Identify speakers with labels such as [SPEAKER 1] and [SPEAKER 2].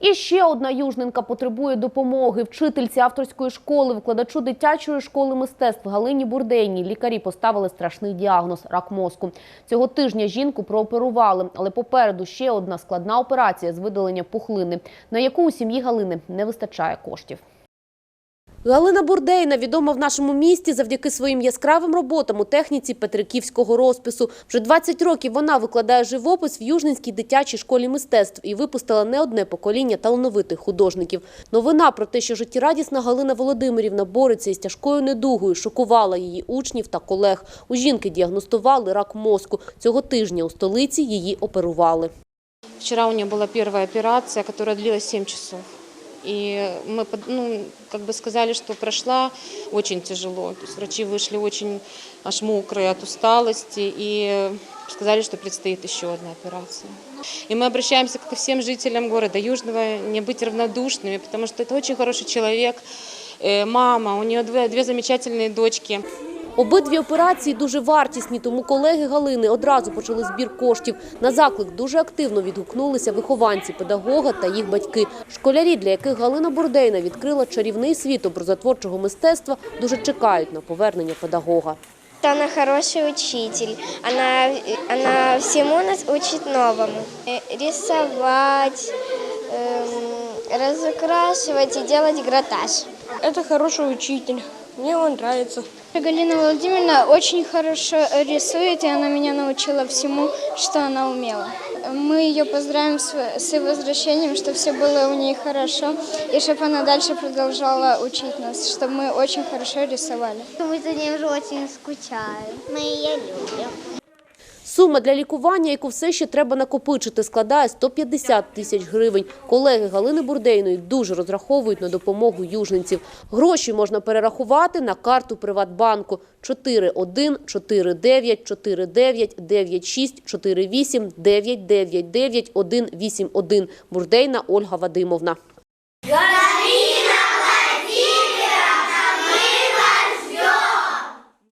[SPEAKER 1] І ще одна южненка потребує допомоги. Вчительці авторської школи, викладачу дитячої школи мистецтв Галині Бурдейній лікарі поставили страшний діагноз – рак мозку. Цього тижня жінку прооперували, але попереду ще одна складна операція з видалення пухлини, на яку у сім'ї Галини не вистачає коштів. Галина Бурдейна відома в нашому місті завдяки своїм яскравим роботам у техніці петриківського розпису. Вже 20 років вона викладає живопис в Южненській дитячій школі мистецтв і випустила не одне покоління талановитих художників. Новина про те, що життєрадісна Галина Володимирівна бореться із тяжкою недугою, шокувала її учнів та колег. У жінки діагностували рак мозку. Цього тижня у столиці її оперували.
[SPEAKER 2] Вчера у нее была первая операция, которая длилась 7 часов. И мы под- ну, как бы сказали, что прошла очень тяжело. То есть врачи вышли очень аж мокрые от усталости и сказали, что предстоит еще одна операция. И мы обращаемся ко всем жителям города Южного не быть равнодушными, потому что это очень хороший человек, Э, мама, у нее две, две замечательные дочки.
[SPEAKER 1] Обидві операції дуже вартісні, тому колеги Галини одразу почали збір коштів. На заклик дуже активно відгукнулися вихованці, педагога та їх батьки. Школярі, для яких Галина Бурдейна відкрила чарівний світ образотворчого мистецтва, дуже чекають на повернення педагога.
[SPEAKER 3] Она хороший учитель. Она, она всему нас учит новому. Э, Рисовать, эм, разукрашивать и делать гратаж.
[SPEAKER 4] Это хороший учитель. Мне он нравится.
[SPEAKER 3] Галина Владимировна очень хорошо рисует, и она меня научила всему, что она умела. Мы ее поздравим с, с ее возвращением, чтобы все было у нее хорошо, и чтобы она дальше продолжала учить нас, чтобы мы очень хорошо рисовали.
[SPEAKER 5] Мы за ней уже очень скучаем. Мы ее любим.
[SPEAKER 1] Сума для лікування, яку все ще треба накопичити, складає 150 тисяч гривень. Колеги Галини Бурдейної дуже розраховують на допомогу южненців. Гроші можна перерахувати на карту Приватбанку 41 49 49 96 48 999 181. Бурдейна Ольга Вадимовна.